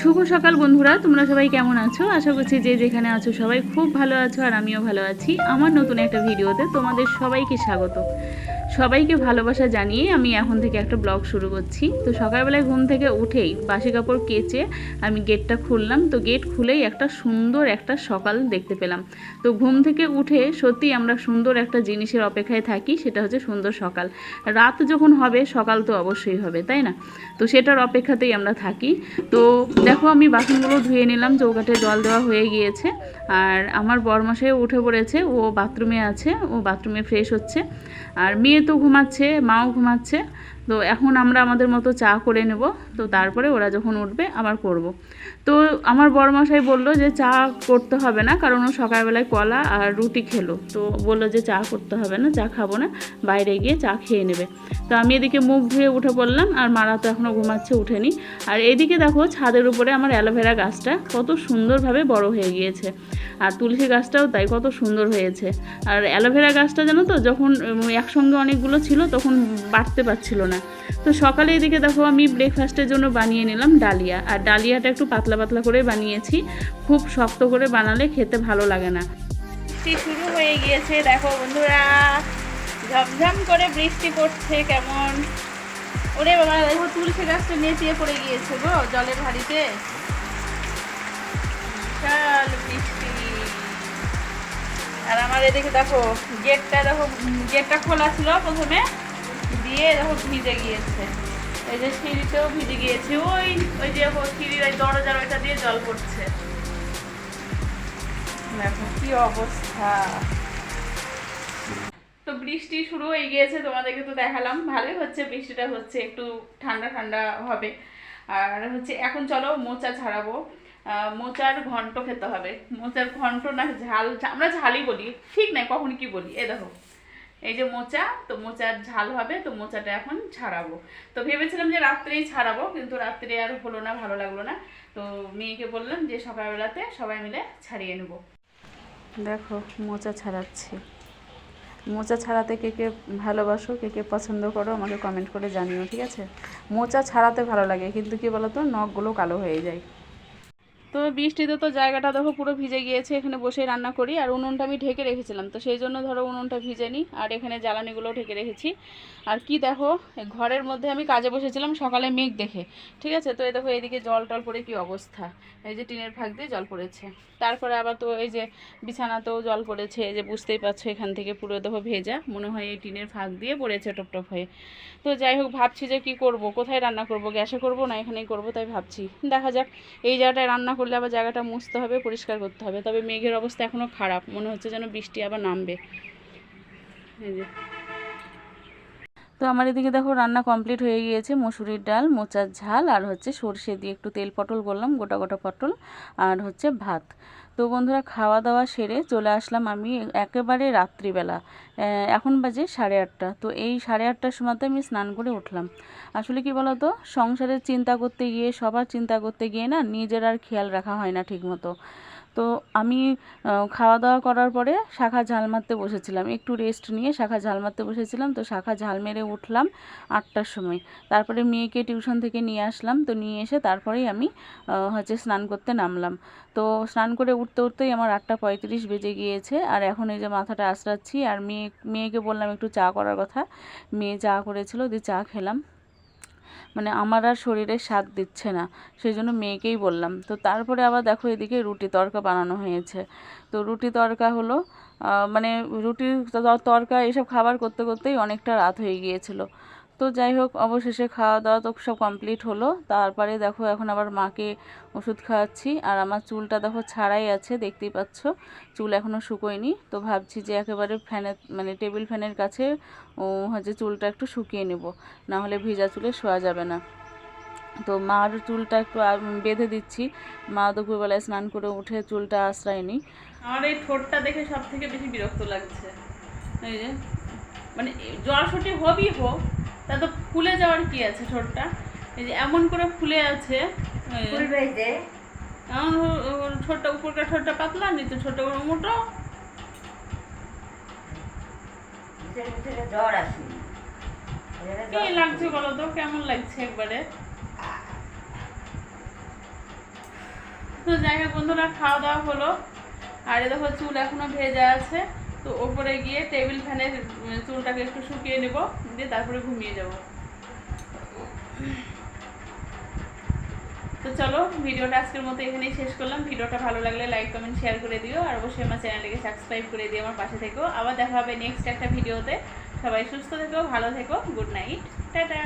শুভ সকাল বন্ধুরা, তোমরা সবাই কেমন আছো? আশা করছি যে যেখানে আছো সবাই খুব ভালো আছো আর আমিও ভালো আছি। আমার নতুন একটা ভিডিওতে তোমাদের সবাইকে স্বাগত। সবাইকে ভালোবাসা জানিয়ে আমি এখন থেকে একটা ব্লগ শুরু করছি। তো সকালবেলায় ঘুম থেকে উঠেই বাসি কাপড় কেচে আমি গেটটা খুললাম। তো গেট খুলেই একটা সুন্দর একটা সকাল দেখতে পেলাম। তো ঘুম থেকে উঠে সত্যি আমরা সুন্দর একটা জিনিসের অপেক্ষায় থাকি, সেটা হচ্ছে সুন্দর সকাল। রাত যখন হবে, সকাল তো অবশ্যই হবে, তাই না? তো সেটার অপেক্ষাতেই আমরা থাকি। তো দেখো আমি বাসনগুলো ধুয়ে নিলাম, চৌকাঠে জল দেওয়া হয়ে গিয়েছে। আর আমার বরমশাই উঠে পড়েছে, ও বাথরুমে আছে, ও বাথরুমে ফ্রেশ হচ্ছে। আর মেয়ে তো ঘুমাচ্ছে মাও ঘুমাচ্ছে। তো এখন আমরা আমাদের মতো চা করে নেব। তো তারপরে ওরা যখন উঠবে, আবার করব। তো আমার বড়মশাই বলল যে চা করতে হবে না, কারণ ও সকালবেলায় কলা আর রুটি খেলো। তো বলল যে চা করতে হবে না, চা খাব না, বাইরে গিয়ে চা খেয়ে নেবে। তো আমি এদিকে মুখ ধুয়ে উঠে পড়লাম, আর মারা তো এখনও ঘুমাচ্ছে উঠেনি। আর এদিকে দেখো ছাদের উপরে আমার অ্যালোভেরা গাছটা কত সুন্দরভাবে বড় হয়ে গিয়েছে। আর তুলসী গাছটাও তাই কত সুন্দর হয়েছে। আর অ্যালোভেরা গাছটা জানো তো, যখন একসঙ্গে অনেকগুলো ছিল, তখন বাড়তে পারছিল না। তো সকালে এদিকে দেখো আমি ব্রেকফাস্টের জন্য বানিয়ে নিলাম ডালিয়া। আর ডালিয়াটা একটু পাতলা পাতলা করে বানিয়েছি। খুব শক্ত করে বানালে খেতে ভালো লাগে না। বৃষ্টি শুরু হয়ে গিয়েছে, দেখো বন্ধুরা। ঝমঝম করে বৃষ্টি পড়ছে কেমন। ওরে বাবা, দেখো তুলসী গাছটা নেচিয়ে পড়ে গিয়েছে গো জলের হাড়িতে বিশাল বৃষ্টি। আর আমার এদিকে দেখো গেটটা দেখো গেটটা খোলা ছিল প্রথমে। দিয়ে দেখো ভিজে গিয়েছে। এই যে সিঁড়িতেও ভিজে গিয়েছে। ওই ওই যে সিঁড়ির ওই দরজার ওইটা দিয়ে জল পড়ছে। দেখো কি অবস্থা। তো বৃষ্টি শুরু হয়ে গিয়েছে, তোমাদেরকে তো দেখালাম। ভালোই হচ্ছে, বৃষ্টিটা হচ্ছে, একটু ঠান্ডা ঠান্ডা হবে। আর হচ্ছে, এখন চলো মোচা ছাড়াবো মোচার ঘন্ট খেতে হবে। মোচার ঘন্ট না, ঝাল, আমরা ঝালই বলি। ঠিক নাই, কখন কি বলি? এ দেখো। এই যে মোচা, তো মোচার ঝাল হবে, তো মোচাটা এখন ছাড়াবো। তো ভেবেছিলাম যে রাত্রেই ছাড়াবো, কিন্তু রাত্রে আর হলো না, ভালো লাগল না। তো মেয়েকে বললাম যে সকালবেলাতে সবাই মিলে ছাড়িয়ে নেব। দেখো, মোচা ছাড়াচ্ছি। মোচা ছাড়াতে কে কে ভালোবাসো, কে কে পছন্দ করো, আমাকে কমেন্ট করে জানিও, ঠিক আছে? মোচা ছাড়াতে ভালো লাগে, কিন্তু কি বলতো, নখগুলো কালো হয়ে যায়। তো বৃষ্টিতে তো জায়গাটা দেখো পুরো ভিজে গিয়েছে, এখানে বসে রান্না করি। আর উনুনটা আমি ঢেকে রেখেছিলাম, তো সেই জন্য ধরো উনুনটা ভিজেনি আর এখানে জ্বালানিগুলোও ঢেকে রেখেছি। আর কি দেখো ঘরের মধ্যে আমি কাজে বসেছিলাম সকালে মেঘ দেখে, ঠিক আছে? তো এই দেখো এইদিকে জল টল পড়ে কি অবস্থা? এই যে টিনের ফাঁক দিয়ে জল পড়েছে। তারপরে আবার তো এই যে বিছানাতেও জল পড়েছে, এই যে বুঝতেই পারছ এখান থেকে পুরো দেখো ভেজা, মনে হয় এই টিনের ফাঁক দিয়ে পড়েছে টপটপ হয়ে। তো যাই হোক, ভাবছি যে কি করব, কোথায় রান্না করব, গ্যাসে করব না এখানেই করব, তাই ভাবছি। দেখা যাক, এই জায়গাটায় রান্না করলে আবার জায়গাটা মুছতে হবে, পরিষ্কার করতে হবে। তবে মেঘের অবস্থা এখনও খারাপ, মনে হচ্ছে যেন বৃষ্টি আবার নামবে। তো আমার এদিকে দেখো রান্না কমপ্লিট হয়ে গিয়েছে, মসুরির ডাল, মোচার ঝাল, আর হচ্ছে সর্ষে দিয়ে একটু তেল পটল করলাম, গোটা গোটা পটল, আর হচ্ছে ভাত। তো বন্ধুরা খাওয়া দাওয়া সেরে চলে আসলাম আমি একেবারে রাত্রিবেলা এখন বাজে সাড়ে আটটা। তো এই সাড়ে আটটার সময়তে আমি স্নান করে উঠলাম। আসলে কি বলতো, সংসারের চিন্তা করতে গিয়ে, সবার চিন্তা করতে গিয়ে না নিজের আর খেয়াল রাখা হয় না ঠিক মতো তো আমি খাওয়া দাওয়া করার পরে শাখা ঝাল মারতে বসেছিলাম। একটু রেস্ট নিয়ে শাখা ঝাল মারতে বসেছিলাম, তো শাখা ঝাল মেরে উঠলাম আটটার সময়। তারপরে মেয়েকে টিউশন থেকে নিয়ে আসলাম, তো নিয়ে এসে তারপরেই আমি হচ্ছে স্নান করতে নামলাম। তো স্নান করে উঠতে উঠতেই আমার আটটা পঁয়ত্রিশ বেজে গিয়েছে, আর এখন এই যে মাথাটা আঁচড়াচ্ছি, আর মেয়ে, মেয়েকে বললাম একটু চা করার কথা। মেয়ে চা করেছিল, দিয়ে চা খেলাম। মানে আমার আর শরীরে স্বাদ দিচ্ছে না সেই জন্য মেয়েকেই বললাম। তো তারপরে আবার দেখো এদিকে রুটি তরকা বানানো হয়েছে। তো রুটি তরকা হলো মানে রুটি তরকা এসব খাবার করতে করতেই অনেকটা রাত হয়ে গিয়েছিল। তো যাই হোক, অবশেষে খাওয়া দাওয়া তো সব কমপ্লিট হলো। তারপরে দেখো এখন আবার মাকে ওষুধ খাওয়াচ্ছি। আর আমার চুলটা দেখো ছাড়াই আছে, দেখতেই পাচ্ছ। চুল এখনও শুকোয়নি। তো ভাবছি যে একেবারে ফ্যানের মানে টেবিল ফ্যানের কাছে হচ্ছে চুলটা একটু শুকিয়ে নেব। না হলে ভিজা চুলে শোয়া যাবে না। তো মার চুলটা একটু বেঁধে দিচ্ছি। মা দুপুরবেলায় স্নান করে উঠে চুলটা আশ্রয়নি। আমার এই ঠোঁটটা দেখে সব থেকে বেশি বিরক্ত লাগছে। এই যে মানে জ্বর সটি হবই হোক। তা তো ফুলে যাওয়ার কি আছে ঠোঁটটা? এই যে এমন করে ফুলে আছে এমন ঠোঁটটা উপরকার ঠোঁটটা পাতলা নিচে ছোটটা করে মোটো। জ্বর কি লাগছে বলো তো? কেমন লাগছে একবারে? তো যাই হোক বন্ধুরা খাওয়া দাওয়া হলো। আর এ দেখো চুল এখনও ভেজা আছে। তো ওপরে গিয়ে টেবিল ফ্যানের চুলটাকে একটু শুকিয়ে নেব, দিয়ে তারপরে ঘুমিয়ে যাব। তো চলো, ভিডিওটা আজকের মতো এখানেই শেষ করলাম। ভিডিওটা ভালো লাগলে লাইক কমেন্ট শেয়ার করে দিও, আর অবশ্যই আমার চ্যানেলটাকে সাবস্ক্রাইব করে দিও আমার পাশে থেকো আবার দেখা হবে নেক্সট একটা ভিডিওতে। সবাই সুস্থ থেকো, ভালো থেকো গুড নাইট টাটা।